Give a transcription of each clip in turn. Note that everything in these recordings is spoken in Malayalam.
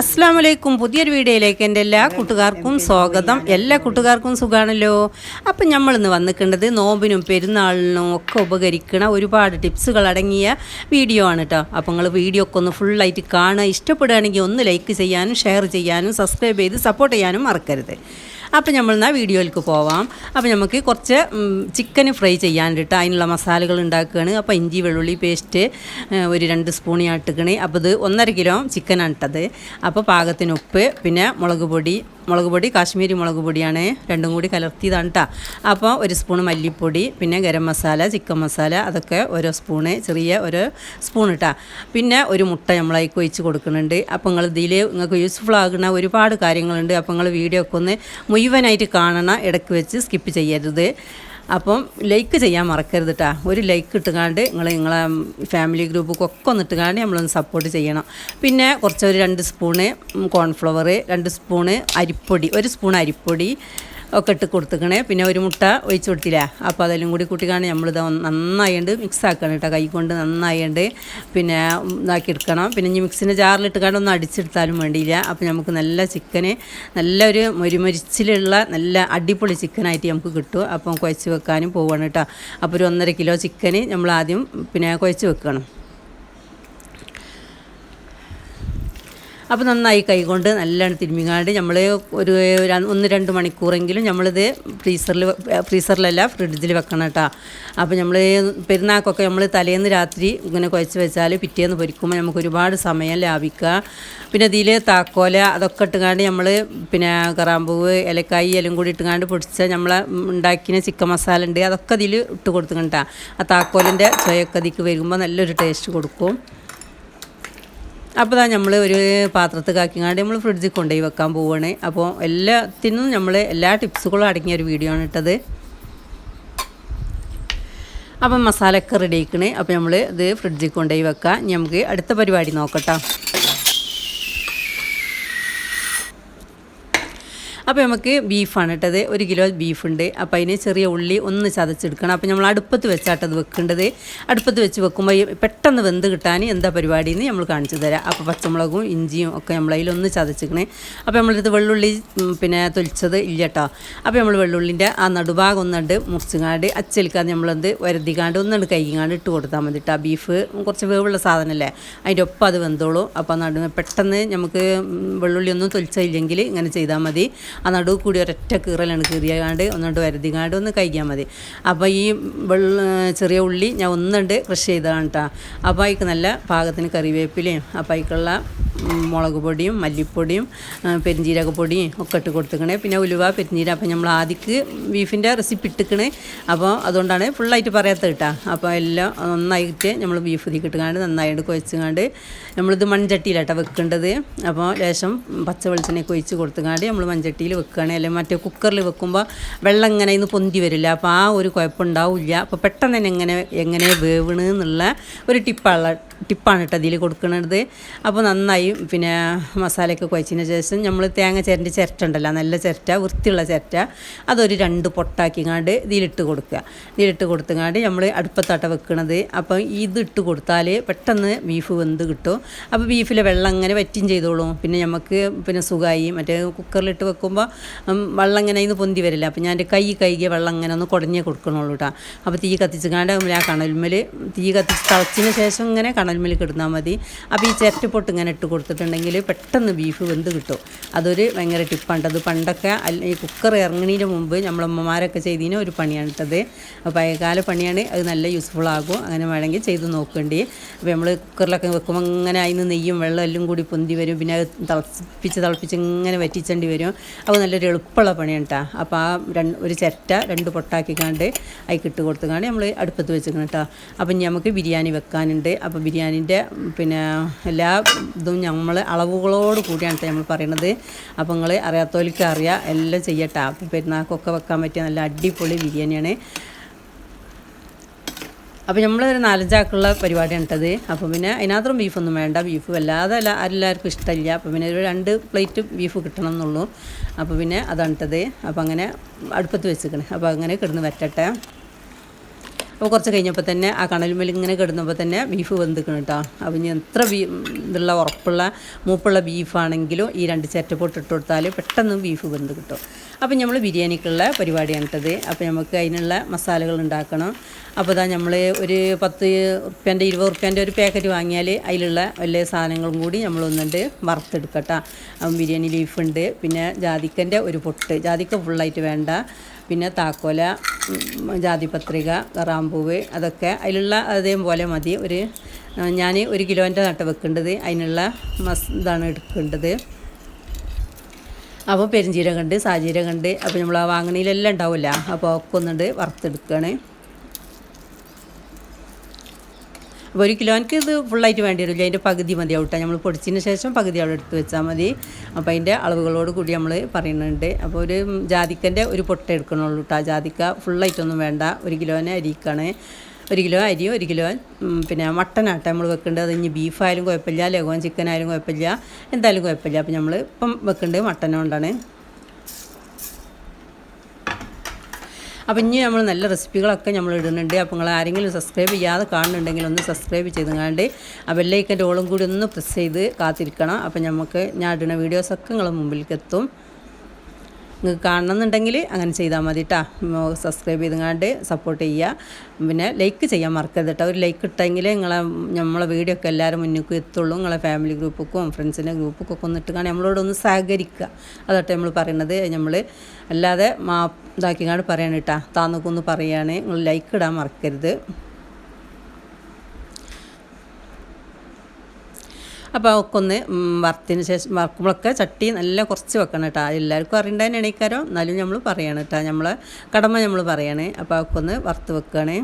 അസ്സാം വലൈക്കും പുതിയൊരു വീഡിയോയിലേക്ക് എന്റെ എല്ലാ കൂട്ടുകാർക്കും സ്വാഗതം. എല്ലാ കൂട്ടുകാർക്കും സുഖാണല്ലോ? അപ്പം നമ്മളിന്ന് വന്നിക്കേണ്ടത് നോമ്പിനും പെരുന്നാളിനും ഒക്കെ ഉപകരിക്കണ ഒരുപാട് ടിപ്സുകൾ അടങ്ങിയ വീഡിയോ ആണ് കേട്ടോ അപ്പം നിങ്ങൾ വീഡിയോ ഒക്കെ ഒന്ന് ഫുള്ളായിട്ട് കാണുക. ഇഷ്ടപ്പെടുകയാണെങ്കിൽ ഒന്ന് ലൈക്ക് ചെയ്യാനും ഷെയർ ചെയ്യാനും സബ്സ്ക്രൈബ് ചെയ്ത് സപ്പോർട്ട് ചെയ്യാനും മറക്കരുത്. അപ്പം നമ്മൾ എന്നാൽ വീഡിയോയിലേക്ക് പോവാം. അപ്പോൾ നമുക്ക് കുറച്ച് ചിക്കൻ ഫ്രൈ ചെയ്യാനിട്ട് അതിനുള്ള മസാലകൾ ഉണ്ടാക്കുകയാണ്. അപ്പോൾ ഇഞ്ചി വെള്ളുള്ളി പേസ്റ്റ് ഒരു രണ്ട് സ്പൂൺ ഞാൻ അപ്പോൾ ഇത് ഒന്നര കിലോ ചിക്കനാണ് ഇട്ടത്. അപ്പോൾ പാകത്തിന് ഉപ്പ് പിന്നെ മുളക് പൊടി മുളക് പൊടി കാശ്മീരി മുളക് പൊടിയാണ് രണ്ടും കൂടി കലർത്തിയതാണ് കേട്ടോ അപ്പോൾ ഒരു സ്പൂൺ മല്ലിപ്പൊടി പിന്നെ ഗരം മസാല ചിക്കൻ മസാല അതൊക്കെ ഓരോ സ്പൂണ് ചെറിയ ഒരു സ്പൂൺ ഇട്ടാ പിന്നെ ഒരു മുട്ട നമ്മളതിലേക്ക് ഒഴിച്ച് കൊടുക്കുന്നുണ്ട്. അപ്പോൾ നിങ്ങൾ ഇതിൽ നിങ്ങൾക്ക് യൂസ്ഫുൾ ആകുന്ന ഒരുപാട് കാര്യങ്ങളുണ്ട്. അപ്പോൾ നിങ്ങൾ വീഡിയോ ഒക്കെ ഒന്ന് മുഴുവനായിട്ട് കാണണം ഇടയ്ക്ക് വെച്ച് സ്കിപ്പ് ചെയ്യരുത്. അപ്പം ലൈക്ക് ചെയ്യാൻ മറക്കരുത് കേട്ടോ ഒരു ലൈക്ക് ഇട്ടുകാണ്ട് നിങ്ങൾ നിങ്ങളെ ഫാമിലി ഗ്രൂപ്പൊക്കെ ഒന്ന് ഇട്ടുകാണ്ട് നമ്മളൊന്ന് സപ്പോർട്ട് ചെയ്യണം. പിന്നെ കുറച്ച് ഒരു രണ്ട് സ്പൂണ് കോൺഫ്ലവർ രണ്ട് സ്പൂണ് അരിപ്പൊടി ഒരു സ്പൂൺ അരിപ്പൊടി ഒക്കെ ഇട്ട് കൊടുത്തുക്കണേ. പിന്നെ ഒരു മുട്ട ഒഴിച്ച് കൊടുത്തില്ല. അപ്പോൾ അതെല്ലാം കൂടി കൂട്ടിക്കാണ് നമ്മളിത് നന്നായിട്ട് മിക്സ് ആക്കണം കേട്ടോ. കൈ കൊണ്ട് നന്നായിട്ട് പിന്നെ ഇതാക്കി എടുക്കണം. പിന്നെ ഇനി മിക്സിന്റെ ജാറിലിട്ടുകാണ്ട് ഒന്ന് അടിച്ചെടുത്താലും വേണ്ടിയില്ല. അപ്പോൾ നമുക്ക് നല്ല ചിക്കന് നല്ലൊരു മുരിമുരിച്ചിലുള്ള നല്ല അടിപൊളി ചിക്കനായിട്ട് നമുക്ക് കിട്ടും. അപ്പം കുഴച്ച് വെക്കാനും പോവുകയാണ് കേട്ടോ. അപ്പോൾ ഒരു ഒന്നര കിലോ ചിക്കന് നമ്മൾ ആദ്യം പിന്നെ കുഴച്ച് വെക്കണം. അപ്പോൾ നന്നായി കൈകൊണ്ട് നല്ലോണം തിരുമ്മിങ്ങാണ്ട്. നമ്മൾ ഒരു ഒന്ന് രണ്ട് മണിക്കൂറെങ്കിലും നമ്മളിത് ഫ്രീസറിൽ ഫ്രീസറിലല്ല ഫ്രിഡ്ജിൽ വെക്കണം കേട്ടോ അപ്പോൾ നമ്മൾ പെരുന്നാക്കൊക്കെ നമ്മൾ തലേന്ന് രാത്രി ഇങ്ങനെ കുഴച്ച് വെച്ചാൽ പിറ്റേന്ന് പൊരിക്കുമ്പോൾ നമുക്ക് ഒരുപാട് സമയം ലാഭിക്കുക പിന്നെ ഇതിൽ താക്കോല അതൊക്കെ ഇട്ടുകാണ്ട് നമ്മൾ പിന്നെ കറാമ്പൂവ് ഇലക്കായി എല്ലാം കൂടി ഇട്ടുകാണ്ട് പൊടിച്ച നമ്മൾ ഉണ്ടാക്കിയ ചിക്കൻ മസാല ഉണ്ട് അതൊക്കെ ഇതിൽ ഇട്ട് കൊടുത്തുകണ്ട ആ താക്കോലിന്റെ ചൊയൊക്കെ ഇതിക്ക് വരുമ്പോൾ നല്ലൊരു ടേസ്റ്റ് കൊടുക്കും. അപ്പോൾ ഇതാ നമ്മൾ ഒരു പാത്രത്തിൽ കാക്കിങ്ങാണ്ട് നമ്മൾ ഫ്രിഡ്ജിൽ കൊണ്ടുപോയി വെക്കാൻ പോവുകയാണ് അപ്പോൾ എല്ലാത്തിനും നമ്മൾ എല്ലാ ടിപ്സുകളും അടങ്ങിയ ഒരു വീഡിയോ ആണ് ഇട്ടത്. അപ്പം മസാലയൊക്കെ റെഡി ആക്കണേ അപ്പോൾ നമ്മൾ ഇത് ഫ്രിഡ്ജിൽ കൊണ്ടുപോയി വെക്കാം. ഇനി നമുക്ക് അടുത്ത പരിപാടി നോക്കട്ടോ. അപ്പോൾ നമുക്ക് ബീഫാണ് ഇട്ടത് ഒരു കിലോ ബീഫുണ്ട്. അപ്പോൾ അതിന് ചെറിയ ഉള്ളി ഒന്ന് ചതച്ചെടുക്കണം. അപ്പോൾ നമ്മൾ അടുപ്പത്ത് വെച്ചാട്ടത് വെക്കേണ്ടത്. അടുപ്പത്ത് വെച്ച് വെക്കുമ്പോൾ പെട്ടെന്ന് വെന്ത് കിട്ടാൻ എന്താ പരിപാടി എന്ന് നമ്മൾ കാണിച്ചു തരാം. അപ്പോൾ പച്ചമുളകും ഇഞ്ചിയും ഒക്കെ നമ്മൾ അതിലൊന്ന് ചതച്ചിക്കണേ. അപ്പോൾ നമ്മളിത് വെള്ളുള്ളി പിന്നെ തൊലിച്ചത് ഇല്ല കേട്ടോ. അപ്പോൾ നമ്മൾ വെള്ളുള്ളിന്റെ ആ നടുഭാഗം ഒന്നുണ്ട് മുറിച്ചുങ്ങാണ്ട് അച്ചലിക്കാതെ നമ്മളത് വരതികാണ്ട് ഒന്നുണ്ട് കൈകാണ്ട് ഇട്ട് കൊടുത്താൽ മതി കേട്ടോ. ബീഫ് കുറച്ച് വേവുള്ള സാധനമല്ലേ അതിന്റെ ഒപ്പം അത് വെന്തോളൂ. അപ്പോൾ നടുന്ന പെട്ടെന്ന് നമുക്ക് വെള്ളുള്ളി ഒന്നും തൊലിച്ചില്ലെങ്കിൽ ഇങ്ങനെ ചെയ്താൽ മതി. ആ നടുവ് കൂടി ഒരൊറ്റ കീറലാണ് കീറിയാണ്ട് ഒന്നുകൊണ്ട് വരുതികാണ്ട് ഒന്ന് കഴിക്കാൻ മതി. അപ്പോൾ ഈ വെള്ള ചെറിയ ഉള്ളി ഞാൻ ഒന്നുണ്ട് ക്രഷ് ചെയ്തതാണ് കേട്ടോ അപ്പോൾ അതിക്ക് നല്ല പാകത്തിന് കറിവേപ്പിലയും അപ്പോൾ അതിക്കുള്ള മുളക് പൊടിയും മല്ലിപ്പൊടിയും പെരിഞ്ചീരകപ്പൊടിയും ഒക്കെ ഇട്ട് കൊടുത്തിക്കണേ. പിന്നെ ഉലുവ പെരിഞ്ചീര അപ്പം നമ്മൾ ആദ്യക്ക് ബീഫിന്റെ റെസിപ്പി ഇട്ടിക്കണേ. അപ്പോൾ അതുകൊണ്ടാണ് ഫുള്ളായിട്ട് പറയാത്തത് കേട്ടോ. അപ്പോൾ എല്ലാം നന്നായിട്ട് നമ്മൾ ബീഫ് ഇതിൽ കിട്ടുകാണ്ട് നന്നായിട്ട് കുഴച്ചുകാണ്ട് നമ്മളിത് മൺചട്ടിയിലാട്ടോ വെക്കേണ്ടത്. അപ്പോൾ ലേശം പച്ച വെളിച്ചെണ്ണയൊക്കെ ഒഴിച്ച് കൊടുത്തുകാണ്ട് നമ്മൾ മൺചട്ടിയിൽ വെക്കുകയാണ് അല്ലെങ്കിൽ മറ്റേ കുക്കറിൽ വെക്കുമ്പോൾ വെള്ളം ഇങ്ങനെ ഇന്ന് പൊന്തി വരില്ല. അപ്പോൾ ആ ഒരു കുഴപ്പമുണ്ടാവില്ല അപ്പോൾ പെട്ടെന്ന് തന്നെ എങ്ങനെ എങ്ങനെ വേവണ് എന്നുള്ള ഒരു ടിപ്പാണ് ടിപ്പാണ് കേട്ടോ അതിൽ കൊടുക്കുന്നത് അപ്പോൾ നന്നായി പിന്നെ മസാലയൊക്കെ കുഴച്ചതിന് ശേഷം നമ്മൾ തേങ്ങ ചിരണ്ടി ചിരട്ട ഉണ്ടല്ലോ നല്ല ചിരട്ട വൃത്തിയുള്ള ചിരട്ട അതൊരു രണ്ട് പൊട്ടാക്കിങ്ങാണ്ട് ഇതിലിട്ട് കൊടുക്കുക. ഇതിലിട്ട് കൊടുത്തങ്ങാണ്ട് നമ്മൾ അടുപ്പത്താട്ട വെക്കണത്. അപ്പം ഇത് ഇട്ട് കൊടുത്താൽ പെട്ടെന്ന് ബീഫ് വെന്ത് കിട്ടും. അപ്പോൾ ബീഫിലെ വെള്ളം അങ്ങനെ വറ്റിയും ചെയ്തോളും. പിന്നെ നമുക്ക് പിന്നെ സുഖമായി മറ്റേ കുക്കറിലിട്ട് വെക്കുമ്പോൾ വെള്ളം ഇങ്ങനെ ഇന്ന് പൊന്തി വരില്ല. അപ്പം ഞാൻ എന്റെ കൈ കൈകിയ വെള്ളം അങ്ങനെ ഒന്ന് കുടഞ്ഞേ കൊടുക്കണുള്ളൂ കേട്ടോ അപ്പോൾ തീ കത്തിച്ചുകാണ്ട് ആ കണൽമേൽ തീ കത്തിച്ച് തിളച്ചതിന് ശേഷം ഇങ്ങനെ കണൽമേൽ കിടന്നാൽ മതി. അപ്പോൾ ഈ ചിരട്ടപ്പൊട്ട് ഇങ്ങനെ ഇട്ട് കൊടുത്തിട്ടുണ്ടെങ്കിൽ പെട്ടെന്ന് ബീഫ് വെന്ത് കിട്ടും. അതൊരു ഭയങ്കര ടിപ്പാണ് അത് പണ്ടൊക്കെ ഈ കുക്കർ ഇറങ്ങണതിന് മുമ്പ് നമ്മളമ്മമാരൊക്കെ ചെയ്തതിന് ഒരു പണിയാണ് ഇട്ടത്. അപ്പോൾ പഴയകാല പണിയാണ്. അത് നല്ല യൂസ്ഫുൾ ആകും. അങ്ങനെ വേണമെങ്കിൽ ചെയ്ത് നോക്കേണ്ടി. അപ്പോൾ നമ്മൾ കുക്കറിലൊക്കെ വെക്കുമ്പോൾ അങ്ങനെ അതിന് നെയ്യും വെള്ളം എല്ലാം കൂടി പൊന്തി വരും. പിന്നെ അത് തിളപ്പിച്ച് തിളപ്പിച്ച് ഇങ്ങനെ വറ്റിച്ചേണ്ടി വരും. അപ്പോൾ നല്ലൊരു എളുപ്പമുള്ള പണിയാണ് കേട്ടോ അപ്പോൾ ആ രണ്ട് ഒരു ചിരട്ട രണ്ട് പൊട്ടാക്കിക്കാണ്ട് അതിൽ ഇട്ട് കൊടുത്തുകൊണ്ട് നമ്മൾ അടുപ്പത്ത് വെച്ചിരിക്കണം കേട്ടോ അപ്പം നമുക്ക് ബിരിയാണി വെക്കാനുണ്ട്. അപ്പോൾ ബിരിയാണിന്റെ പിന്നെ എല്ലാ ഇതും നമ്മൾ അളവുകളോട് കൂടിയാണ് നമ്മൾ പറയുന്നത് അപ്പോൾ നിങ്ങൾ അറിയാത്തവർക്ക് അറിയാം എല്ലാം ചെയ്യട്ടെ. അപ്പോൾ പെരുന്നാൾക്കൊക്കെ വെക്കാൻ പറ്റിയ നല്ല അടിപൊളി ബിരിയാണിയാണ്. അപ്പോൾ നമ്മളൊരു നാലഞ്ചാക്കുള്ള പരിപാടിയാണ് ഇട്ടത് അപ്പോൾ പിന്നെ അതിനകത്തും ബീഫൊന്നും വേണ്ട. ബീഫ് വല്ലാതെ അല്ല എല്ലാവർക്കും ഇഷ്ടമില്ല അപ്പോൾ പിന്നെ ഒരു രണ്ട് പ്ലേറ്റ് ബീഫ് കിട്ടണം എന്നുള്ളൂ അപ്പോൾ പിന്നെ അതാണ് ഇട്ടത് അപ്പോൾ അങ്ങനെ അടുപ്പത്ത് വെച്ചിരിക്കണേ അപ്പോൾ അങ്ങനെ കിടന്ന് വറ്റട്ടെ അപ്പോൾ കുറച്ച് കഴിഞ്ഞപ്പോൾ തന്നെ ആ കണലുമേൽ ഇങ്ങനെ കിടന്നപ്പോൾ തന്നെ ബീഫ് വെന്തിക്കണം കേട്ടോ അപ്പോൾ ഇനി എത്ര ബീ ഇതുള്ള ഉറപ്പുള്ള മൂപ്പുള്ള ബീഫാണെങ്കിലും ഈ രണ്ട് ചേറ്റ ഇട്ട് കൊടുത്താൽ പെട്ടെന്ന് ബീഫ് വെന്ത് കിട്ടും. അപ്പോൾ നമ്മൾ ബിരിയാണിക്കുള്ള പരിപാടിയാണ് ഇട്ടത് അപ്പോൾ നമുക്ക് അതിനുള്ള മസാലകൾ ഉണ്ടാക്കണം അപ്പോൾ ഇതാ നമ്മൾ ഒരു പത്ത് ഉറുപ്പ്യന്റെ ഇരുപത് ഉറുപ്പ്യന്റെ ഒരു പാക്കറ്റ് വാങ്ങിയാൽ അതിലുള്ള വലിയ സാധനങ്ങളും കൂടി നമ്മൾ ഒന്നുണ്ട് വറുത്തെടുക്കട്ടോ. അപ്പം ബിരിയാണി ലീഫുണ്ട് പിന്നെ ജാതിക്കന്റെ ഒരു പൊട്ട്. ജാതിക്ക ഫുള്ളായിട്ട് വേണ്ട. പിന്നെ താക്കോല ജാതിപത്രിക കറാമ്പൂവ് അതൊക്കെ അതിലുള്ള അതേപോലെ മതി. ഒരു ഞാൻ ഒരു കിലോന്റെ നട്ട വെക്കേണ്ടത്. അതിനുള്ള മസ് ഇതാണ് എടുക്കേണ്ടത്. അപ്പോൾ പെരുംജീരകമുണ്ട് സാജീരകമുണ്ട് അപ്പോൾ നമ്മൾ ആ വാങ്ങണയിലെല്ലാം ഉണ്ടാവില്ല. അപ്പോൾ ഒക്കെ ഒന്നുണ്ട് വറുത്തെടുക്കുകയാണ് അപ്പോൾ ഒരു കിലോയ്ക്ക് ഇത് ഫുള്ളായിട്ട് വേണ്ടി വരില്ല. അതിന്റെ പകുതി മതി ഔട്ടാ. നമ്മൾ പൊടിച്ചതിന് ശേഷം പകുതി അവിടെ എടുത്ത് വെച്ചാൽ മതി. അപ്പോൾ അതിന്റെ അളവുകളോട് കൂടി നമ്മൾ പറയുന്നുണ്ട്. അപ്പോൾ ഒരു ജാതിക്കന്റെ ഒരു പൊട്ട എടുക്കണുള്ളൂ കേട്ടോ ജാതിക്ക ഫുള്ളായിട്ടൊന്നും വേണ്ട. ഒരു കിലോനെ അരിക്കാണ്. ഒരു കിലോ അരി ഒരു കിലോ പിന്നെ പിന്നെ മട്ടനാട്ടെ നമ്മൾ വെക്കേണ്ടത് ഇനി ബീഫായാലും കുഴപ്പമില്ല. ലഘുവൻ ചിക്കനായാലും കുഴപ്പമില്ല. എന്തായാലും കുഴപ്പമില്ല. അപ്പോൾ നമ്മൾ ഇപ്പം വെക്കേണ്ടത് മട്ടൻ കൊണ്ടാണ്. അപ്പോൾ ഇനി നമ്മൾ നല്ല റെസിപ്പികളൊക്കെ നമ്മൾ ഇടുന്നുണ്ട്. അപ്പോൾ നിങ്ങൾ ആരെങ്കിലും സബ്സ്ക്രൈബ് ചെയ്യാതെ കാണുന്നുണ്ടെങ്കിൽ ഒന്ന് സബ്സ്ക്രൈബ് ചെയ്തുകൊണ്ട് ആ ബെല്ലൈക്കന്റെ ഓളും കൂടി ഒന്ന് പ്രസ് ചെയ്ത് കാത്തിരിക്കണം. അപ്പോൾ നമുക്ക് ഞാൻ ഇടുന്ന വീഡിയോസൊക്കെ നിങ്ങളുടെ മുമ്പിലേക്ക് എത്തും. നിങ്ങൾക്ക് കാണണമെന്നുണ്ടെങ്കിൽ അങ്ങനെ ചെയ്താൽ മതി കേട്ടോ സബ്സ്ക്രൈബ് ചെയ്തുകൊണ്ട് സപ്പോർട്ട് ചെയ്യുക. പിന്നെ ലൈക്ക് ചെയ്യാൻ മറക്കരുത് കേട്ടോ ഒരു ലൈക്ക് ഇട്ടെങ്കിൽ നിങ്ങളെ നമ്മളെ വീഡിയോ ഒക്കെ എല്ലാവരും മുന്നിലേക്ക് എത്തുള്ളൂ. നിങ്ങളെ ഫാമിലി ഗ്രൂപ്പൊക്കും ഫ്രണ്ട്സിന്റെ ഗ്രൂപ്പൊക്കെ ഒക്കെ ഒന്നിട്ട് കാണാൻ നമ്മളോടൊന്ന് സഹകരിക്കുക. അതാട്ടെ നമ്മൾ പറയുന്നത് നമ്മൾ അല്ലാതെ മാ ഇതാക്കിക്കാണ്ട് പറയണം കേട്ടോ താന്നൊക്കെ ഒന്ന് പറയുകയാണ് നിങ്ങൾ ലൈക്ക് ഇടാൻ മറക്കരുത്. അപ്പോൾ ഒക്കെ ഒന്ന് ശേഷം വറുക്കുമ്പോഴൊക്കെ ചട്ടി നല്ല കുറച്ച് വെക്കണം കേട്ടോ. എല്ലാവർക്കും അറിയേണ്ടതിന് എണീക്കാരോ എന്നാലും നമ്മൾ പറയണം കേട്ടോ. നമ്മളെ കടമ നമ്മൾ പറയണേ. അപ്പോൾ ഒക്കെ വറുത്ത് വെക്കുകയാണ്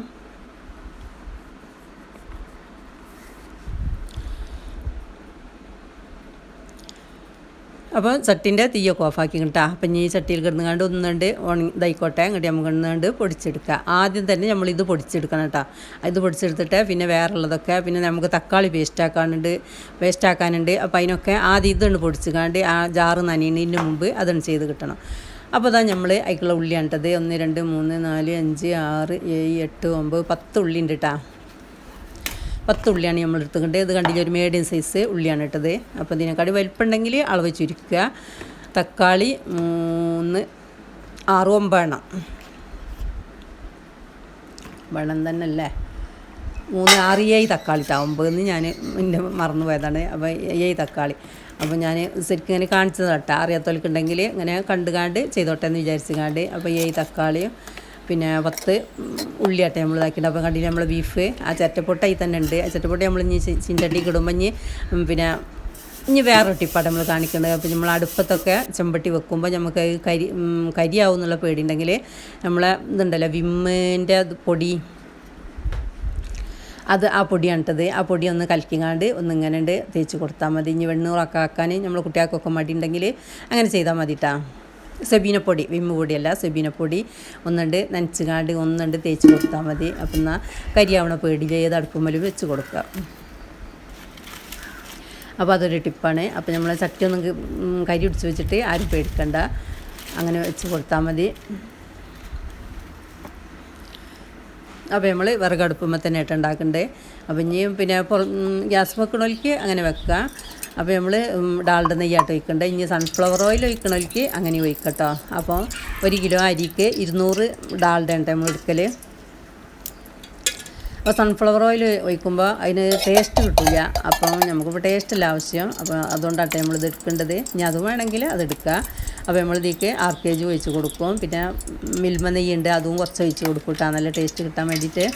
അപ്പോൾ ചട്ടിന്റെ തീയൊക്കെ ഓഫാക്കി കിട്ടാം അപ്പം ഈ ചട്ടിയിൽ കിടന്നുകൊണ്ട് ഒന്നുകൊണ്ട് ഉണങ്ങി ഇതായിക്കോട്ടെ ഇങ്ങോട്ട് നമുക്ക് കിടന്നുകൊണ്ട് പൊടിച്ചെടുക്കുക. ആദ്യം തന്നെ നമ്മൾ ഇത് പൊടിച്ചെടുക്കണം കേട്ടോ ഇത് പൊടിച്ചെടുത്തിട്ട് പിന്നെ വേറുള്ളതൊക്കെ പിന്നെ നമുക്ക് തക്കാളി പേസ്റ്റ് ആക്കാനുണ്ട് പേസ്റ്റ് ആക്കാനുണ്ട്. അപ്പോൾ അതിനൊക്കെ ആദ്യം ഇതുകൊണ്ട് പൊടിച്ചുകാണ്ട് ആ ജാറ് നനയുന്നതിന് മുമ്പ് അതാണ് ചെയ്ത് കിട്ടണം. അപ്പോൾ അതാ നമ്മൾ അതിക്കുള്ള ഉള്ളിയാണ് ഇട്ടത് ഒന്ന് രണ്ട് മൂന്ന് നാല് അഞ്ച് ആറ് ഏഴ് എട്ട് ഒമ്പത് പത്ത് ഉള്ളി ഉണ്ട് കേട്ടോ പത്ത് ഉള്ളിയാണ് നമ്മൾ എടുത്തുകൊണ്ട് ഇത് കണ്ടില്ല ഒരു മീഡിയം സൈസ് ഉള്ളിയാണ് ഇട്ടത്. അപ്പോൾ ഇതിനെക്കാട്ടി വലിപ്പമുണ്ടെങ്കിൽ അളവ് ചുരുക്കുക തക്കാളി മൂന്ന് ആറ് ഒമ്പണം വേണം തന്നെ അല്ലേ? മൂന്ന് ആറ് ഏഴ് തക്കാളി ഒമ്പതെന്ന് ഞാൻ എന്റെ മറന്നു പോയതാണ്. അപ്പോൾ ഏഴ് തക്കാളി. അപ്പോൾ ഞാൻ ശരിക്കും ഇങ്ങനെ കാണിച്ചത് കേട്ടോ. അറിയാത്തവർക്കുണ്ടെങ്കിൽ ഇങ്ങനെ കണ്ട് കാണ്ട് ചെയ്തോട്ടെ എന്ന് വിചാരിച്ചു കാണ്ട് അപ്പോൾ ഏഴ് തക്കാളിയും പിന്നെ വത്ത് ഉള്ളിയാട്ടെ നമ്മൾ ഇതാക്കിയിട്ട് അപ്പോൾ കണ്ടില്ല നമ്മൾ ബീഫ് ആ ചറ്റപ്പൊട്ടായി തന്നെ ഉണ്ട്. ആ ചറ്റപ്പൊട്ട നമ്മൾ ഇനി ചിന്തട്ടിക്ക് ഇടുമ്പോൾ ഇനി പിന്നെ ഇനി വേറെ ടിപ്പാട്ട് നമ്മൾ കാണിക്കേണ്ടത്. അപ്പോൾ നമ്മൾ അടുപ്പത്തൊക്കെ ചെമ്പട്ടി വെക്കുമ്പോൾ നമുക്ക് കരി കരിയാവും എന്നുള്ള പേടിയുണ്ടെങ്കിൽ നമ്മളെ ഇതുണ്ടല്ലോ വിമ്മിന്റെ പൊടി. അത് ആ പൊടിയാണ് ഇട്ടത്. ആ പൊടി ഒന്ന് കലക്കിങ്ങാണ്ട് ഒന്ന് ഇങ്ങനെ ഉണ്ട് തേച്ച് കൊടുത്താൽ മതി. ഇനി വെണ്ണൂറൊക്കെ ആക്കാൻ നമ്മൾ കുട്ടികൾക്കൊക്കെ മടി ഉണ്ടെങ്കിൽ അങ്ങനെ ചെയ്താൽ മതി കേട്ടോ സെബീനപ്പൊടി വിമ്മ് പൊടിയല്ല സെബീനപ്പൊടി ഒന്നുണ്ട് നനച്ചുകാണ്ട് ഒന്നുണ്ട് തേച്ച് കൊടുത്താൽ മതി. അപ്പം എന്നാൽ കരിയാവണ പേടിയിൽ ഏത് അടുപ്പുമ്മലും വെച്ച് കൊടുക്കുക. അപ്പോൾ അതൊരു ടിപ്പാണ്. അപ്പോൾ നമ്മൾ ചട്ടി ഒന്നും കരി പിടിച്ച് വെച്ചിട്ട് ആരും പേടിക്കണ്ട. അങ്ങനെ വെച്ച് കൊടുത്താൽ മതി. അപ്പോൾ നമ്മൾ വിറകടുപ്പുമ്പോൾ തന്നെ ഇട്ട് ഉണ്ടാക്കണ്ടേ. അപ്പോൾ ഇനിയും പിന്നെ പുറ ഗ്യാസ് വെക്കണോലിക്ക് അങ്ങനെ വെക്കുക അപ്പോൾ നമ്മൾ ഡാൾഡ നെയ്യാട്ട് ഒഴിക്കണ്ട. ഇനി സൺഫ്ലവർ ഓയിൽ ഒഴിക്കണമെങ്കിൽ അങ്ങനെ ഒഴിക്കട്ടോ. അപ്പോൾ ഒരു കിലോ അരിക്ക് ഇരുന്നൂറ് ഡാൾഡ ഉണ്ട് നമ്മൾ എടുക്കൽ അപ്പോൾ സൺഫ്ലവർ ഓയിൽ ഒഴിക്കുമ്പോൾ അതിന് ടേസ്റ്റ് കിട്ടില്ല അപ്പം നമുക്കിപ്പോൾ ടേസ്റ്റല്ല ആവശ്യം. അപ്പോൾ അതുകൊണ്ടാട്ടെ നമ്മളിത് എടുക്കേണ്ടത്. ഇനി അത് വേണമെങ്കിൽ അത് എടുക്കുക. അപ്പോൾ നമ്മളിതേക്ക് ആർ കെ ജി ഒഴിച്ച് കൊടുക്കും. പിന്നെ മിൽമ നെയ്യുണ്ട് അതും കുറച്ച് ഒഴിച്ച് കൊടുക്കും കേട്ടോ നല്ല ടേസ്റ്റ് കിട്ടാൻ വേണ്ടിയിട്ട്.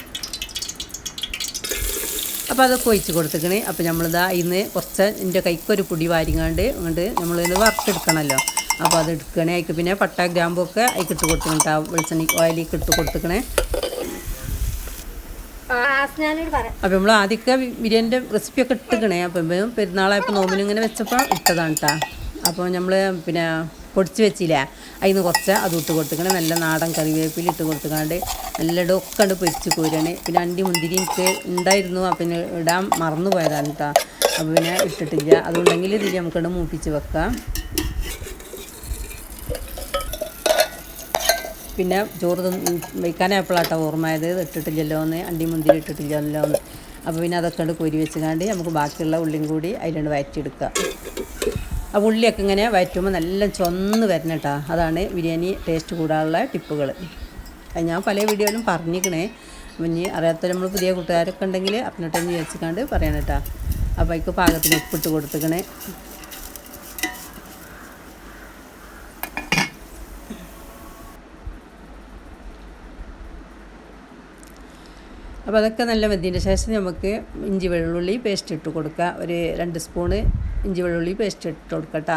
അപ്പോൾ അതൊക്കെ ഒഴിച്ച് കൊടുത്തേക്കണ്. അപ്പോൾ നമ്മളിതാ ഇന്ന് കുറച്ച് എന്റെ കൈക്കൊരു പൊടി വാരിങ്ങാണ്ട് അതുകൊണ്ട് നമ്മളിത് വറുത്തെടുക്കണമല്ലോ അപ്പോൾ അത് എടുക്കണേ. അതിക്ക് പിന്നെ പട്ട ഗ്രാമ്പൊക്കെ അതിക്ക് ഇട്ട് കൊടുത്തിട്ടാ വെളിച്ചെണ്ണ ഓയിലേക്ക് ഇട്ട് കൊടുത്തേക്കണേ. അപ്പം നമ്മൾ ആദ്യമൊക്കെ ബിരിയാണിന്റെ റെസിപ്പിയൊക്കെ ഇട്ടുക്കണേ. അപ്പം പെരുന്നാളായപ്പോൾ നോമ്പിനിങ്ങനെ വെച്ചപ്പോൾ ഇട്ടതാണ് കേട്ടോ അപ്പോൾ നമ്മൾ പിന്നെ പൊടിച്ച് വെച്ചില്ല? അതിൽ നിന്ന് കുറച്ച് അത് ഇട്ട് നല്ല നാടൻ കറിവേപ്പില ഇട്ട് കൊടുത്തുകൊണ്ട് നല്ല ഡൊക്കണ്ട് കണ്ട് പൊരിച്ച് കോരാണ് പിന്നെ അണ്ടി മുന്തിരി എനിക്ക് ഉണ്ടായിരുന്നു. അപ്പം പിന്നെ ഇടാൻ മറന്നു പോയതാണ് കേട്ടോ അപ്പോൾ പിന്നെ ഇട്ടിട്ടില്ല. അതുകൊണ്ടെങ്കിൽ ഇതിൽ നമുക്കിവിടെ മൂപ്പിച്ച് വെക്കാം. പിന്നെ ചോറ് വയ്ക്കാനായപ്പോഴാട്ടോ ഓർമ്മയത് ഇത് ഇട്ടിട്ടില്ലല്ലോ എന്ന് അണ്ടി മുന്തിരി ഇട്ടിട്ടില്ലല്ലോ എന്ന് അപ്പോൾ പിന്നെ അതൊക്കെ കൊണ്ട് കോരി വെച്ചുകൊണ്ട് നമുക്ക് ബാക്കിയുള്ള ഉള്ളിയും കൂടി അതിലുണ്ട് വഴറ്റിയെടുക്കുക ആ ഉള്ളിയൊക്കെ ഇങ്ങനെ വയറ്റുമ്പോൾ നല്ല ചൊന്ന് വരണം കേട്ടോ അതാണ് ബിരിയാണി ടേസ്റ്റ് കൂടാനുള്ള ടിപ്പുകൾ. അത് ഞാൻ പല വീഡിയോയിലും പറഞ്ഞിരിക്കണേ അപ്പം ഇനി അറിയാത്ത നമ്മൾ പുതിയ കൂട്ടുകാരൊക്കെ ഉണ്ടെങ്കിൽ അപ്പനോട്ടൊന്ന് വെച്ചിക്കാണ്ട് പറയണം കേട്ടോ അപ്പോൾ അതിക്ക് പാകത്തിന് ഉപ്പിട്ട് കൊടുത്തുക്കണേ. അപ്പോൾ അതൊക്കെ നല്ല മതിന്റെ ശേഷം നമുക്ക് ഇഞ്ചി വെള്ളുള്ളി പേസ്റ്റ് ഇട്ട് കൊടുക്കുക. ഒരു രണ്ട് സ്പൂണ് ഇഞ്ചി വെള്ളുള്ളി പേസ്റ്റ് ഇട്ട് കൊടുക്കട്ട.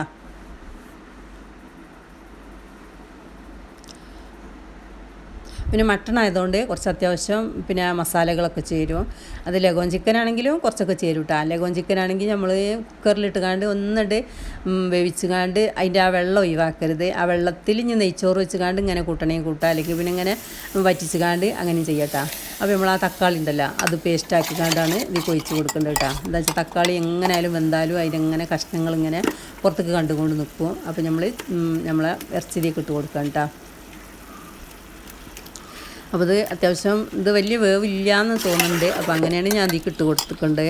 പിന്നെ മട്ടൺ ആയതുകൊണ്ട് കുറച്ച് അത്യാവശ്യം പിന്നെ മസാലകളൊക്കെ ചേരും. അത് ലഗോൺ ചിക്കൻ ആണെങ്കിലും കുറച്ചൊക്കെ ചേരും കേട്ടോ ലഗോൺ ചിക്കൻ ആണെങ്കിൽ നമ്മൾ കുക്കറിലിട്ട് കാണ്ട് ഒന്നിട്ട് വേവിച്ച് കാണ്ട് അതിന്റെ ആ വെള്ളം ഒഴിവാക്കരുത്. ആ വെള്ളത്തിൽ ഇനി നെയ്ച്ചോറ് വെച്ച് കാണ്ട് ഇങ്ങനെ കൂട്ടണേ കൂട്ടാം. അല്ലെങ്കിൽ പിന്നെ ഇങ്ങനെ വറ്റിച്ച് കാണ്ട് അങ്ങനെ ചെയ്യട്ടാ. അപ്പോൾ നമ്മൾ ആ തക്കാളി ഉണ്ടല്ലോ അത് പേസ്റ്റ് ആക്കി കാണ്ടാണ് ഇത് കൊഴിച്ച് കൊടുക്കേണ്ടത് കേട്ടോ എന്താ വെച്ചാൽ തക്കാളി എങ്ങനെയായാലും വെന്താലും അതിനെങ്ങനെ കഷ്ണങ്ങൾ ഇങ്ങനെ പുറത്തേക്ക് കണ്ടുകൊണ്ട് നിൽക്കും അപ്പോൾ നമ്മൾ നമ്മളെ ഇറച്ചിയിലേക്ക് ഇട്ട് കൊടുക്കാം കേട്ടോ അപ്പോൾ ഇത് അത്യാവശ്യം ഇത് വലിയ വേവില്ല എന്ന് തോന്നുന്നുണ്ട്. അപ്പോൾ അങ്ങനെയാണ് ഞാൻ അതിൽ ഇട്ട് കൊടുത്തിട്ടുണ്ട്.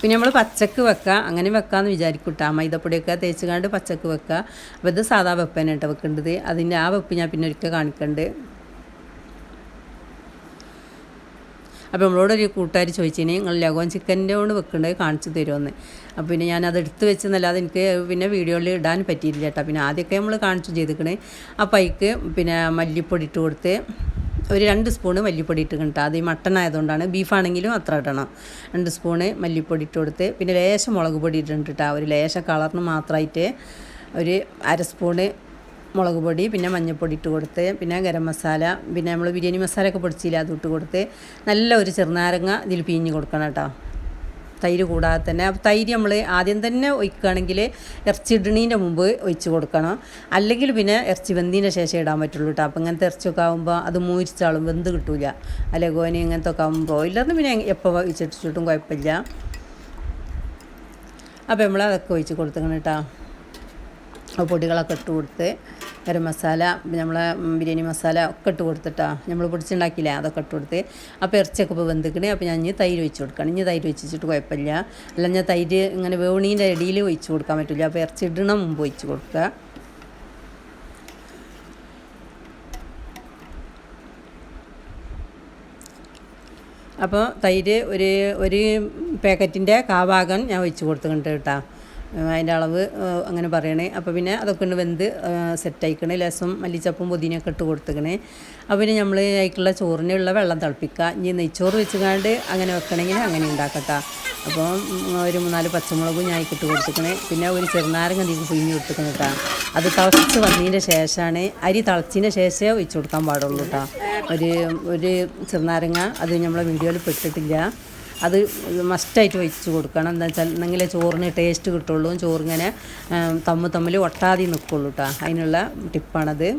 പിന്നെ നമ്മൾ പച്ചക്ക് വെക്കുക അങ്ങനെ വെക്കാമെന്ന് വിചാരിക്കും കേട്ടോ മൈദപ്പൊടിയൊക്കെ തേച്ച് കണ്ട് പച്ചക്ക് വെക്കുക അപ്പോൾ ഇത് സാധാ വെപ്പനായിട്ട് വെക്കേണ്ടത്. അതിന്റെ ആ വെപ്പ് ഞാൻ പിന്നെ ഒരിക്കൽ കാണിക്കുന്നുണ്ട് അപ്പോൾ നമ്മളോട് ഒരു കൂട്ടുകാർ ചോദിച്ചിനി നിങ്ങൾ ലഗോൺ ചിക്കന്റെ കൊണ്ട് വെക്കേണ്ടത് കാണിച്ചു തരുമെന്ന് അപ്പോൾ പിന്നെ ഞാൻ അത് എടുത്ത് വെച്ചെന്നല്ലാതെ എനിക്ക് പിന്നെ വീഡിയോയിൽ ഇടാൻ പറ്റിയില്ല കേട്ടോ. പിന്നെ ആദ്യമൊക്കെ നമ്മൾ കാണിച്ചു ചെയ്തിക്കണേ. ആ പൈക്ക് പിന്നെ മല്ലിപ്പൊടി ഇട്ട് കൊടുത്ത് ഒരു രണ്ട് സ്പൂണ് മല്ലിപ്പൊടി ഇട്ട് കിട്ടുക അത് ഈ മട്ടൺ ആയതുകൊണ്ടാണ്. ബീഫാണെങ്കിലും അത്ര ഇടണം. രണ്ട് സ്പൂണ് മല്ലിപ്പൊടി ഇട്ട് കൊടുത്ത് പിന്നെ ലേശം മുളക് പൊടി ഇട്ടിട്ടുണ്ട് കേട്ടോ. ഒരു ലേശം കളറിന് മാത്രമായിട്ട് ഒരു അര സ്പൂണ് മുളക് പൊടി പിന്നെ മഞ്ഞൾപ്പൊടി ഇട്ട് കൊടുത്ത് പിന്നെ ഗരം മസാല പിന്നെ നമ്മൾ ബിരിയാണി മസാലയൊക്കെ പൊടിച്ചില്ല അത് ഇട്ട് കൊടുത്ത് നല്ല ഒരു ചെറുനാരങ്ങ ഇതിൽ പിഴിഞ്ഞ് കൊടുക്കണം കേട്ടോ. തൈര് കൂടാതെ തന്നെ. തൈര് നമ്മൾ ആദ്യം തന്നെ ഒഴിക്കുകയാണെങ്കിൽ ഇറച്ചി ഇടണീന്റെ മുമ്പ് ഒഴിച്ച് കൊടുക്കണം. അല്ലെങ്കിൽ പിന്നെ ഇറച്ചി വെന്തിന്റെ ശേഷം ഇടാൻ പറ്റുള്ളൂ കേട്ടോ. അപ്പം ഇങ്ങനത്തെ ഇറച്ചിയൊക്കെ ആകുമ്പോൾ അത് മൂരിച്ചാളും വെന്ത് കിട്ടില്ല അല്ലെ ഗോനി ഇങ്ങനത്തെ ഒക്കെ ആകുമ്പോൾ ബ്രോയിലറിന് പിന്നെ എപ്പോൾ ഒഴിച്ചിട്ടും കുഴപ്പമില്ല. അപ്പോൾ നമ്മൾ അതൊക്കെ ഒഴിച്ച് കൊടുത്തേക്കണം കേട്ടോ. പൊടികളൊക്കെ ഇട്ട് കൊടുത്ത് ഗരം മസാല നമ്മളെ ബിരിയാണി മസാല ഒക്കെ ഇട്ട് കൊടുത്തിട്ടാ. നമ്മൾ പൊടിച്ചുണ്ടാക്കിയില്ലേ അതൊക്കെ ഇട്ട് കൊടുത്ത്. അപ്പോൾ ഇറച്ചിയൊക്കെ ഇപ്പോൾ വെന്തിക്കണേ. അപ്പോൾ ഞാൻ ഇനി തൈര് ഒഴിച്ച് കൊടുക്കണം. ഇനി തൈര് വെച്ചിട്ട് കുഴപ്പമില്ല. അല്ല ഞാൻ തൈര് ഇങ്ങനെ വേവണീന്റെ ഇടയിൽ ഒഴിച്ച് കൊടുക്കാൻ പറ്റില്ല അപ്പോൾ ഇറച്ചി ഇടണ മുമ്പ് ഒഴിച്ച് കൊടുക്കുക. അപ്പോൾ തൈര് ഒരു ഒരു പാക്കറ്റിന്റെ കാഭാഗം ഞാൻ ഒഴിച്ച് കൊടുത്തിട്ടുണ്ട് കേട്ടോ. അതിന്റെ അളവ് അങ്ങനെ പറയണേ. അപ്പോൾ പിന്നെ അതൊക്കെ ഉണ്ട് വെന്ത് സെറ്റായിക്കണേ. ലേസം മല്ലിച്ചപ്പും പുതിനയൊക്കെ ഇട്ട് കൊടുത്തേക്കണേ. അപ്പോൾ പിന്നെ നമ്മൾ അതിലേക്കുള്ള ചോറിനുള്ള വെള്ളം തിളപ്പിക്കുക ഇനി നെയ്ച്ചോറ് വെച്ചുകാണ്ട് അങ്ങനെ വെക്കണമെങ്കിൽ അങ്ങനെ ഉണ്ടാക്കട്ടെ. അപ്പോൾ ഒരു മൂന്നാൽ പച്ചമുളകും ഞാൻ ഇട്ട് കൊടുത്തേക്കണേ. പിന്നെ ഒരു ചെറുനാരങ്ങ നീക്ക് പിഴിഞ്ഞ് കൊടുത്തേക്കണം കേട്ടോ അത് തിളച്ച് വന്നതിന്റെ ശേഷമാണ് അരി തിളച്ചതിന്റെ ശേഷമേ ഒഴിച്ചു കൊടുക്കാൻ പാടുള്ളൂ കേട്ടോ ഒരു ഒരു ചെറുനാരങ്ങ അത് നമ്മളെ വീഡിയോയിൽ പെട്ടിട്ടില്ല. അത് മസ്റ്റായിട്ട് വെച്ച് കൊടുക്കണം. എന്താ വെച്ചാൽ എന്നെങ്കിലേ ചോറിന് ടേസ്റ്റ് കിട്ടുള്ളൂ. ചോറിങ്ങനെ തമ്മിൽ തമ്മിൽ ഒട്ടാതെ നിൽക്കുള്ളൂ കേട്ടോ അതിനുള്ള ടിപ്പാണത്.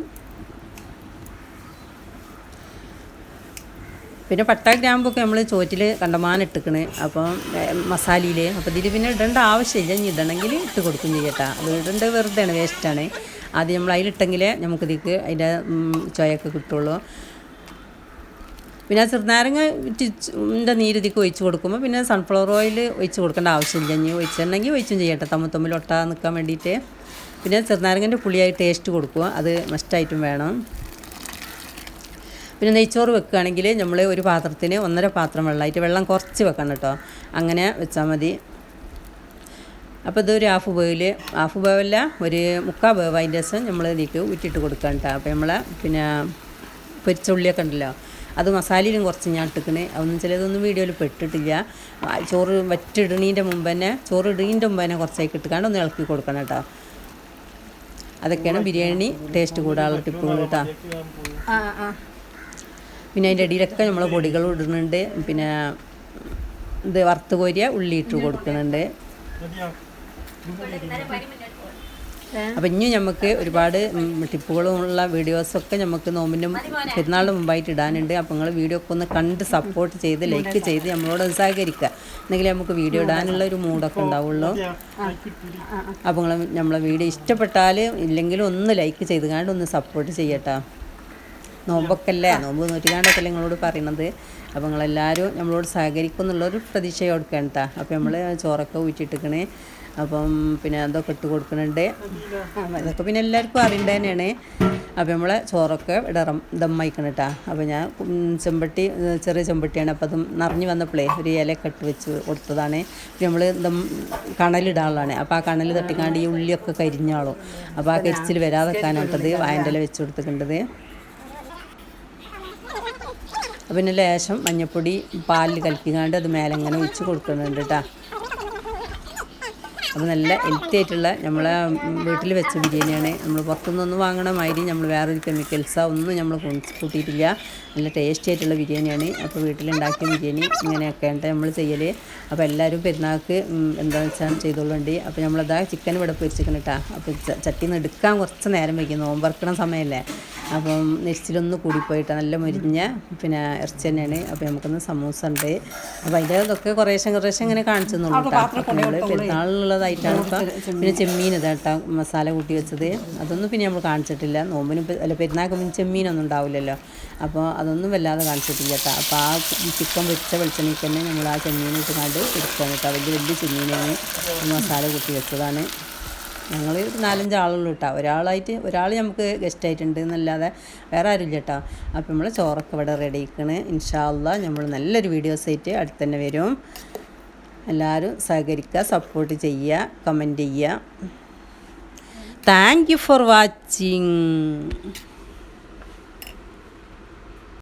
പിന്നെ പട്ട ഗ്രാമ്പൊക്കെ നമ്മൾ ചോറ്റിൽ കണ്ടമാനം ഇട്ടിക്കണ്. അപ്പം മസാലയിൽ അപ്പോൾ ഇതിൽ പിന്നെ ഇടേണ്ട ആവശ്യമില്ല. ഇനി ഇടണമെങ്കിൽ ഇട്ട് കൊടുക്കും ചെയ്യട്ടാ അത് ഇടേണ്ട വെറുതെയാണ് വേസ്റ്റാണ് ആദ്യം നമ്മൾ അതിലിട്ടെങ്കിലേ നമുക്കിതിക്ക് അതിന്റെ ചൊയൊക്കെ കിട്ടുള്ളൂ. പിന്നെ ചെറുനാരങ്ങ ടിച്ചിന്റെ നീരുതിക്ക് ഒഴിച്ച് കൊടുക്കുമ്പോൾ പിന്നെ സൺഫ്ലവർ ഓയിൽ ഒഴിച്ച് കൊടുക്കേണ്ട ആവശ്യമില്ല. ഇനി ഒഴിച്ചിട്ടുണ്ടെങ്കിൽ ഒഴിച്ചും ചെയ്യട്ടെ. തമ്മിൽ തമ്മിൽ ഒട്ടാ നിൽക്കാൻ വേണ്ടിയിട്ട്. പിന്നെ ചെറുനാരങ്ങന്റെ പുളിയായി ടേസ്റ്റ് കൊടുക്കുക. അത് മസ്റ്റായിട്ടും വേണം. പിന്നെ നെയ്ച്ചോറ് വെക്കുകയാണെങ്കിൽ നമ്മൾ ഒരു പാത്രത്തിന് ഒന്നര പാത്രം വെള്ളമായിട്ട് വെള്ളം കുറച്ച് വെക്കണം കേട്ടോ. അങ്ങനെ വെച്ചാൽ മതി. അപ്പോൾ ഇതൊരു ഹാഫ് വേവിൽ ഹാഫ് വേവല്ല ഒരു മുക്കാൽ വേവ് അതിന്റെ ദിവസം നമ്മൾ ഇതിലേക്ക് ഊറ്റിയിട്ട് കൊടുക്കാം കേട്ടോ. അപ്പോൾ നമ്മളെ പിന്നെ പൊരിച്ച ഉള്ളിയൊക്കെ ഉണ്ടല്ലോ. അത് മസാലയിലും കുറച്ച് ഞാൻ ഇട്ടിക്കണേ. അതൊന്നും ചിലതൊന്നും വീഡിയോയിൽ പെട്ടിട്ടില്ല. ചോറ് വറ്റിടണീന്റെ മുമ്പ് തന്നെ ചോറ് ഇടീന്റെ മുമ്പ് തന്നെ കുറച്ചേക്ക് ഇട്ടുകാണ്ട് ഒന്ന് ഇളക്കി കൊടുക്കണം കേട്ടോ അതൊക്കെയാണ് ബിരിയാണി ടേസ്റ്റ് കൂടാനുള്ള ടിപ്പുകൾ കേട്ടോ പിന്നെ അതിന്റെ ഇടയിലൊക്കെ നമ്മൾ പൊടികൾ ഇടുന്നുണ്ട്. പിന്നെ ഇത് വറുത്ത് കോരിയ ഉള്ളി ഇട്ട് കൊടുക്കുന്നുണ്ട്. അപ്പം ഇനി നമുക്ക് ഒരുപാട് ടിപ്പുകളുമുള്ള വീഡിയോസൊക്കെ നമുക്ക് നോമ്പിനും പെരുന്നാളിന് മുമ്പായിട്ട് ഇടാനുണ്ട്. അപ്പോൾ നിങ്ങൾ വീഡിയോ ഒക്കെ ഒന്ന് കണ്ട് സപ്പോർട്ട് ചെയ്ത് ലൈക്ക് ചെയ്ത് നമ്മളോട് സഹകരിക്കുക എന്നെങ്കിൽ നമുക്ക് വീഡിയോ ഇടാനുള്ള ഒരു മൂഡൊക്കെ ഉണ്ടാവുള്ളൂ. അപ്പോൾ നിങ്ങൾ നമ്മളെ വീഡിയോ ഇഷ്ടപ്പെട്ടാൽ ഇല്ലെങ്കിലും ഒന്ന് ലൈക്ക് ചെയ്ത് കണ്ട് ഒന്ന് സപ്പോർട്ട് ചെയ്യട്ടോ. നോമ്പൊക്കെ അല്ലേ നോമ്പ് നൂറ്റിക്കാണ്ടൊക്കെ നിങ്ങളോട് പറയണത്. അപ്പോൾ നിങ്ങളെല്ലാവരും നമ്മളോട് സഹകരിക്കും എന്നുള്ളൊരു പ്രതീക്ഷ കൊടുക്കണം കേട്ടോ അപ്പോൾ നമ്മൾ ചോറൊക്കെ ഊറ്റിട്ടിക്കണേ അപ്പം പിന്നെ അതൊക്കെ ഇട്ട് കൊടുക്കുന്നുണ്ട്. അതൊക്കെ പിന്നെ എല്ലാവർക്കും അറിയേണ്ടത് തന്നെയാണ്. അപ്പം നമ്മളെ ചോറൊക്കെ ഇടറം ദമ്മയിക്കണം കേട്ടോ അപ്പോൾ ഞാൻ ചെമ്പട്ടി ചെറിയ ചെമ്പട്ടിയാണ്. അപ്പോൾ അതും നിറഞ്ഞു വന്നപ്പോഴേ ഒരു ഇലയൊക്കെ ഇട്ട് വെച്ച് കൊടുത്തതാണ്. പിന്നെ നമ്മൾ ദം കണലിടാനുള്ളതാണ് അപ്പോൾ ആ കണൽ തട്ടിക്കാണ്ട് ഈ ഉള്ളിയൊക്കെ കരിഞ്ഞാളും അപ്പോൾ ആ കരിച്ചിൽ വരാതെക്കാനായിട്ടത് വായന്റെ ഇല വെച്ച് കൊടുത്തിട്ടുണ്ടത്. പിന്നെ ലേശം മഞ്ഞപ്പൊടി പാലിൽ കലക്കിക്കാണ്ട് അത് മേലെങ്ങനെ ഒഴിച്ച് കൊടുക്കുന്നുണ്ട് കേട്ടോ. അപ്പോൾ നല്ല ഹെൽത്തി ആയിട്ടുള്ള നമ്മളെ വീട്ടിൽ വെച്ച ബിരിയാണിയാണ്. നമ്മൾ പുറത്തുനിന്നൊന്നും വാങ്ങണ മാതിരി നമ്മൾ വേറൊരു കെമിക്കൽസോ ഒന്നും നമ്മൾ കൂട്ടിയിട്ടില്ല. നല്ല ടേസ്റ്റി ആയിട്ടുള്ള ബിരിയാണിയാണ്. അപ്പോൾ വീട്ടിലുണ്ടാക്കിയ ബിരിയാണി ഇങ്ങനെയൊക്കെയാണ് നമ്മൾ ചെയ്യൽ അപ്പോൾ എല്ലാവരും പെരുന്നാൾക്ക് എന്താണെന്ന് വെച്ചാൽ ചെയ്തോളുണ്ട് അപ്പോൾ നമ്മളതാ ചിക്കൻ ഇവിടെ പൊരിച്ചിരിക്കണം കേട്ടോ അപ്പോൾ ചട്ടി ചട്ടിയിൽ നിന്ന് എടുക്കാൻ കുറച്ച് നേരം വയ്ക്കും നോമ്പറക്കണ സമയമല്ലേ അപ്പം നെരിച്ചിലൊന്ന് കൂടിപ്പോയിട്ട്. നല്ല മുരിഞ്ഞ പിന്നെ ഇറച്ചി തന്നെയാണ്. അപ്പോൾ നമുക്കൊന്ന് സമൂസ ഉണ്ട്. അപ്പോൾ അതിന്റെ ഇതൊക്കെ കുറേശ്ശെ കുറേശ്ശെ ഇങ്ങനെ കാണിച്ചു തന്നുള്ളൂ കേട്ടോ അപ്പോൾ പെരുന്നാളിലുള്ളതായിട്ടാണ് ഇപ്പം. പിന്നെ ചെമ്മീൻ. ഇതാട്ടോ മസാല കൂട്ടി വെച്ചത്. അതൊന്നും പിന്നെ നമ്മൾ കാണിച്ചിട്ടില്ല. നോമ്പിനും അല്ല പെരുന്നാൾക്ക് പിന്നെ ചെമ്മീനൊന്നും ഉണ്ടാവില്ലല്ലോ. അപ്പോൾ അതൊന്നും വല്ലാതെ കാണിച്ചിട്ടില്ല കേട്ടോ. അപ്പോൾ ആ ചിക്കൻ വെച്ച വെളിച്ചെണ്ണയ്ക്ക് തന്നെ നമ്മൾ ആ ചെമ്മീൻ ഇട്ട് കണ്ട് എടുക്കുകയാണ് കേട്ടോ. വലിയ വലിയ ചെമ്മീനാണ്. മസാല കൂട്ടി വെച്ചതാണ്. ഞങ്ങൾ നാലഞ്ച് ആളുള്ളൂ കേട്ടോ. ഒരാളായിട്ട് ഒരാൾ നമുക്ക് ഗസ്റ്റ് ആയിട്ടുണ്ട് എന്നല്ലാതെ വേറെ ആരും ഇല്ല കേട്ടോ. അപ്പോൾ നമ്മൾ ചോറൊക്കെ ഇവിടെ റെഡി ആക്കണ് ഇൻഷാല്ല നമ്മൾ നല്ലൊരു വീഡിയോസ് ആയിട്ട് അടുത്ത് തന്നെ വരും. എല്ലാവരും സഹകരിക്കുക സപ്പോർട്ട് ചെയ്യുക കമന്റ് ചെയ്യുക. Thank you for watching